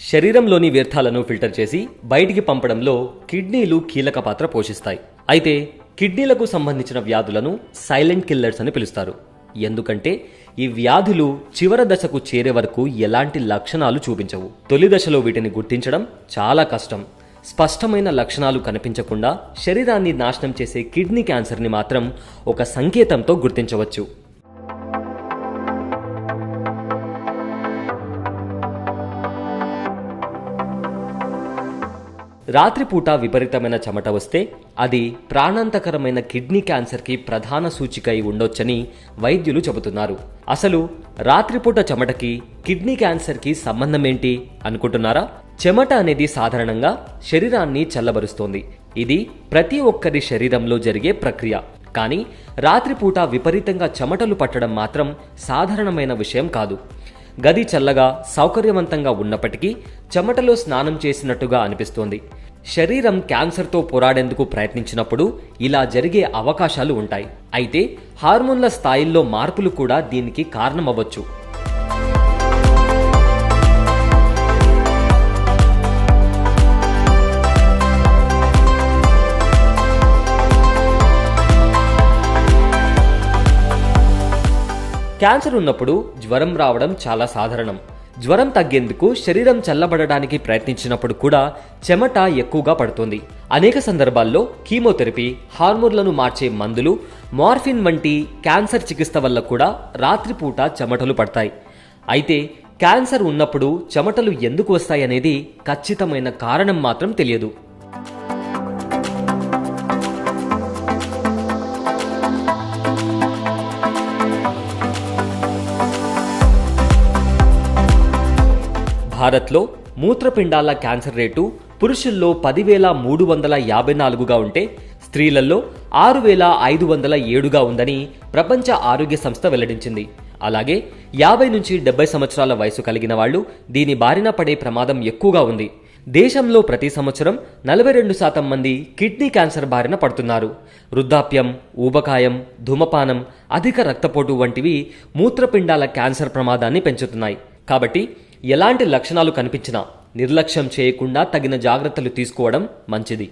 శరీరంలోని వ్యర్థాలను ఫిల్టర్ చేసి బయటికి పంపడంలో కిడ్నీలు కీలక పాత్ర పోషిస్తాయి. అయితే కిడ్నీలకు సంబంధించిన వ్యాధులను సైలెంట్ కిల్లర్స్ అని పిలుస్తారు. ఎందుకంటే ఈ వ్యాధులు చివరి దశకు చేరే వరకు ఎలాంటి లక్షణాలు చూపించవు. తొలి దశలో వీటిని గుర్తించడం చాలా కష్టం. స్పష్టమైన లక్షణాలు కనిపించకుండా శరీరాన్ని నాశనం చేసే కిడ్నీ క్యాన్సర్ని మాత్రం ఒక సంకేతంతో గుర్తించవచ్చు. రాత్రిపూట విపరీతమైన చెమట వస్తే అది ప్రాణాంతకరమైన కిడ్నీ క్యాన్సర్కి ప్రధాన సూచిక అయి ఉండొచ్చని వైద్యులు చెబుతున్నారు. అసలు రాత్రిపూట చెమటకి కిడ్నీ క్యాన్సర్కి సంబంధం ఏంటి అనుకుంటున్నారా? చెమట అనేది సాధారణంగా శరీరాన్ని చల్లబరుస్తోంది. ఇది ప్రతి ఒక్కరి శరీరంలో జరిగే ప్రక్రియ. కానీ రాత్రిపూట విపరీతంగా చెమటలు పట్టడం మాత్రం సాధారణమైన విషయం కాదు. గది చల్లగా సౌకర్యవంతంగా ఉన్నప్పటికీ చెమటలో స్నానం చేసినట్టుగా అనిపిస్తోంది. శరీరం క్యాన్సర్తో పోరాడేందుకు ప్రయత్నించినప్పుడు ఇలా జరిగే అవకాశాలు ఉంటాయి. అయితే హార్మోన్ల స్థాయిల్లో మార్పులు కూడా దీనికి కారణమవ్వచ్చు. క్యాన్సర్ ఉన్నప్పుడు జ్వరం రావడం చాలా సాధారణం. జ్వరం తగ్గేందుకు శరీరం చల్లబడడానికి ప్రయత్నించినప్పుడు కూడా చెమట ఎక్కువగా పడుతుంది. అనేక సందర్భాల్లో కీమోథెరపీ హార్మోన్లను మార్చే మందులు మార్ఫిన్ వంటి క్యాన్సర్ చికిత్స వల్ల కూడా రాత్రిపూట చెమటలు పడతాయి. అయితే క్యాన్సర్ ఉన్నప్పుడు చెమటలు ఎందుకు వస్తాయనేది ఖచ్చితమైన కారణం మాత్రం తెలియదు. భారత్లో మూత్రపిండాల క్యాన్సర్ రేటు పురుషుల్లో పదివేల మూడు వందల యాభై నాలుగుగా ఉంటే స్త్రీలలో ఆరు వేల ఐదు వందల ఏడుగా ఉందని ప్రపంచ ఆరోగ్య సంస్థ వెల్లడించింది. అలాగే యాభై నుంచి డెబ్బై సంవత్సరాల వయసు కలిగిన వాళ్ళు దీని బారిన పడే ప్రమాదం ఎక్కువగా ఉంది. దేశంలో ప్రతి సంవత్సరం నలభై రెండు శాతం మంది కిడ్నీ క్యాన్సర్ బారిన పడుతున్నారు. వృద్ధాప్యం ఊబకాయం ధూమపానం అధిక రక్తపోటు వంటివి మూత్రపిండాల క్యాన్సర్ ప్రమాదాన్ని పెంచుతున్నాయి. కాబట్టి ఎలాంటి లక్షణాలు కనిపించినా నిర్లక్ష్యం చేయకుండా తగిన జాగ్రత్తలు తీసుకోవడం మంచిది.